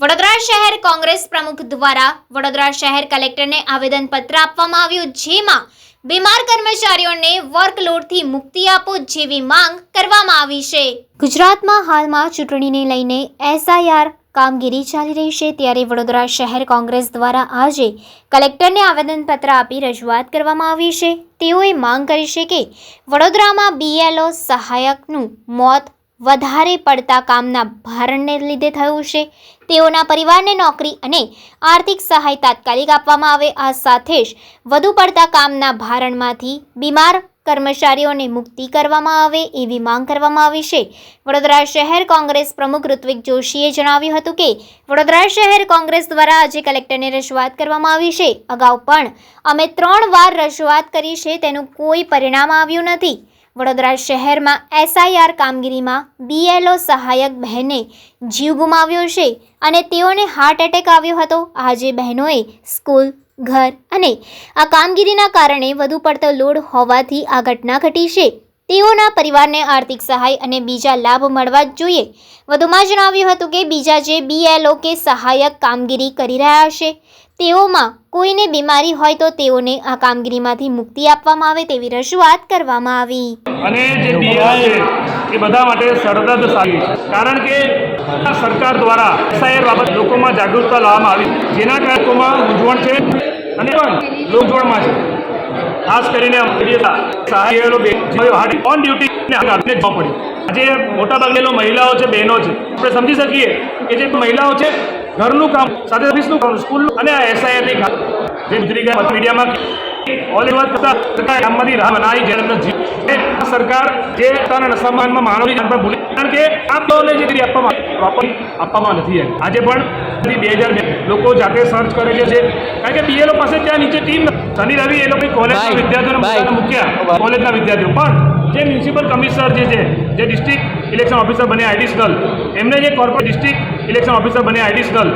વડોદરા શહેર કોંગ્રેસ પ્રમુખ દ્વારા વડોદરા શહેર કલેક્ટરને આવેદનપત્ર આપવામાં આવ્યું, જેમાં બીમાર કર્મચારીઓને વર્કલોડથી મુક્તિ આપો જેવી માંગ કરવામાં આવી છે. ગુજરાતમાં હાલમાં ચૂંટણીને લઈને એસઆઈઆર કામગીરી ચાલી રહી છે. ત્યારે વડોદરા શહેર કોંગ્રેસ દ્વારા આજે કલેક્ટરને આવેદનપત્ર આપી રજૂઆત કરવામાં આવી છે. તેઓએ માંગ કરી છે કે વડોદરામાં બીએલઓ સહાયકનું મોત વધારે પડતા કામના ભારણને લીધે થયું છે. તેઓના પરિવારને નોકરી અને આર્થિક સહાય તાત્કાલિક આપવામાં આવે. આ સાથે જ વધુ પડતા કામના ભારણમાંથી બીમાર કર્મચારીઓને મુક્તિ કરવામાં આવે એવી માંગ કરવામાં આવી છે. વડોદરા શહેર કોંગ્રેસ પ્રમુખ ઋત્વિક જોશીએ જણાવ્યું હતું કે, વડોદરા શહેર કોંગ્રેસ દ્વારા આજે કલેક્ટરને રજૂઆત કરવામાં આવી છે. અગાઉ પણ અમે ત્રણ વાર રજૂઆત કરી છે. તેનું કોઈ પરિણામ આવ્યું નથી. વડોદરા શહેરમાં એસઆઈઆર કામગીરીમાં બીએલઓ સહાયક બહેને જીવ ગુમાવ્યો છે અને તેઓને હાર્ટ એટેક આવ્યો હતો. આજે બહેનોએ સ્કૂલ, ઘર અને આ કામગીરીના કારણે વધુ પડતો લોડ હોવાથી આ ઘટના ઘટી છે. તેઓના પરિવારને આર્થિક સહાય અને બીજા લાભ મળવા જ જોઈએ. વધુમાં જણાવ્યું હતું કે બીજા જે બીએલઓ કે સહાયક કામગીરી કરી રહ્યા છે, તેઓમાં કોઈને બીમારી હોય તો તેઓને આ કામગીરીમાંથી મુક્તિ આપવામાં આવે તેવી રજૂઆત કરવામાં આવી. અને જે એ બધા માટે સરદદ સારી કારણ કે સરકાર દ્વારા એસઆઈઆર બાબત લોકોમાં જાગૃતતા લાવવામાં આવી. જેના કારણે લોકોમાં મૂંઝવણ છે અને પણ મૂંઝવણમાં છે. ખાસ કરીને સહાયલો ઓન ડ્યુટી ને આપને જવા પડી આજે મોટાભાગની મહિલાઓ છે, બહેનો છે. આપણે સમજી શકીએ કે જે મહિલાઓ છે, ઘરનું કામ, સાથે ઓફિસનું કામ સ્કૂલ અને એસઆઈઆરની કામ જે ગુજરી ગયા મીડિયામાં ઓલ વાત કરતા સરકાર જે પોતાના નશામાનમાં માનવની જાન પર ભૂલી. કારણ કે આ લોકોને જે આપવામાં આપવામાં નથી આજે પણ બે હજાર લોકો જાતે સર્ચ કરે છે. કારણ કે બીએલઓ પાસે ત્યાં નીચે ટીમ શનિ રવિ એ લોકો કોલેજના વિદ્યાર્થીઓને. મૂક્યા કોલેજના વિદ્યાર્થીઓ પણ જે મ્યુનિસિપલ કમિશનર જે છે જે ડિસ્ટ્રિક્ટ ઇલેક્શન ઓફિસર બન્યા એડિશનલ એમને જે કોર્પોરેટ ડિસ્ટ્રિક્ટ ઇલેક્શન ઓફિસર બન્યા એડિશનલ